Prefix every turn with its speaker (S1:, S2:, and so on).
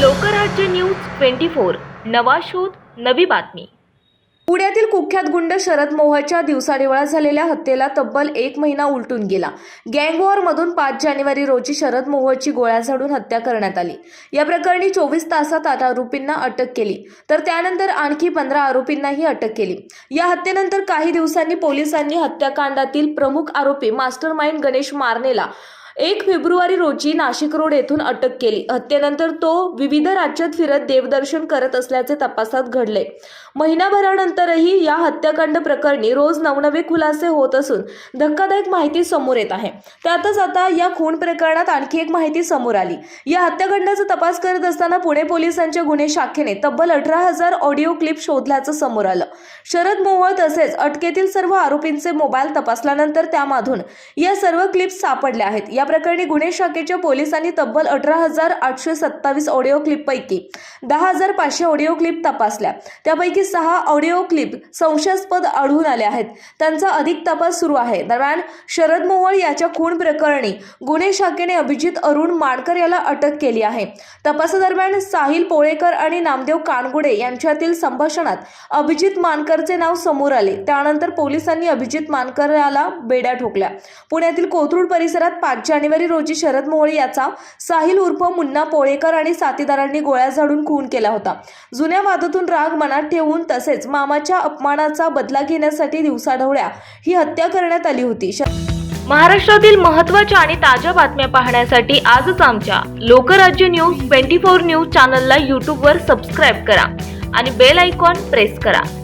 S1: Lokrajya news twenty four. नवा शोध नवी बातमी.
S2: पुण्यातील कुख्यात गुंड शरद मोहच्या दिवसाढेवळा झालेल्या हत्येला तब्बल एक महिना उलटून गेला. गँगवॉरमधून पाच जानेवारी रोजी शरद मोहची गोळ्या झाडून हत्या करण्यात आली. या प्रकरणी चोवीस तासात आठ आरोपींना अटक केली. तर त्यानंतर आणखी पंधरा आरोपींनाही अटक केली. या हत्येनंतर काही दिवसांनी पोलिसांनी हत्याकांडातील प्रमुख आरोपी मास्टर माइंड गणेश मारनेला एक फेब्रुवारी रोजी नाशिक रोड येथून अटक केली. हत्येनंतर तो विविध राज्यात फिरत देवदर्शन करत असल्याचे तपासात घडले. महिनाभरानंतरही या हत्याकांड प्रकरणी रोज नवनवे खुलासे होत असून धक्कादायक माहिती समोर येत आहे. त्यातच आता या खून प्रकरणात आणखी एक माहिती समोर आली. या हत्याकांडाचा तपास करत असताना पुणे पोलिसांच्या गुन्हे शाखेने तब्बल अठरा हजार ऑडिओ क्लिप शोधल्याचं समोर आलं. शरद मोहोळ तसेच अटकेतील सर्व आरोपींचे मोबाईल तपासल्यानंतर त्यामधून या सर्व क्लिप्स सापडल्या आहेत. या प्रकरणी गुन्हे शाखेच्या पोलिसांनी तब्बल अठरा हजार आठशे सत्तावीस ऑडिओ क्लिपपैकी दहा हजार पाचशे ऑडिओ क्लिप तपासल्या. त्यापैकी सहा ऑडिओ क्लिप संशयास्पद आढळून आल्या आहेत. त्यांचा अधिक तपास सुरू आहे. दरम्यान शरद मोहोळ याच्या खून प्रकरणी गुन्हे शाखेने अभिजित अरुण माडकर याला अटक केली आहे. तपासादरम्यान साहिल पोळेकर आणि नामदेव कानगुडे यांच्यातील संभाषणात अभिजित मानकरचे नाव समोर आले. त्यानंतर पोलिसांनी अभिजित मानकर याला बेड्या ठोकल्या. पुण्यातील कोथरूड परिसरात पाच जानेवारी रोजी शरद मोहोळ याचा साहिल उर्फ मुन्ना पोळेकर आणि साथीदारांनी गोळ्या झाडून खून केला होता. जुन्या वादातून राग मनात ठेवून तसेच मामाच्या अपमानाचा बदला घेण्यासाठी दिवसाढवळ्या ही हत्या करण्यात आली होती. श-
S1: महाराष्ट्रातील महत्त्वाच्या आणि ताज्या बातम्या पाहण्यासाठी आजच आमच्या Lokrajya news twenty four news चॅनलला यूट्यूबवर सबस्क्राईब करा आणि बेल आयकॉन प्रेस करा.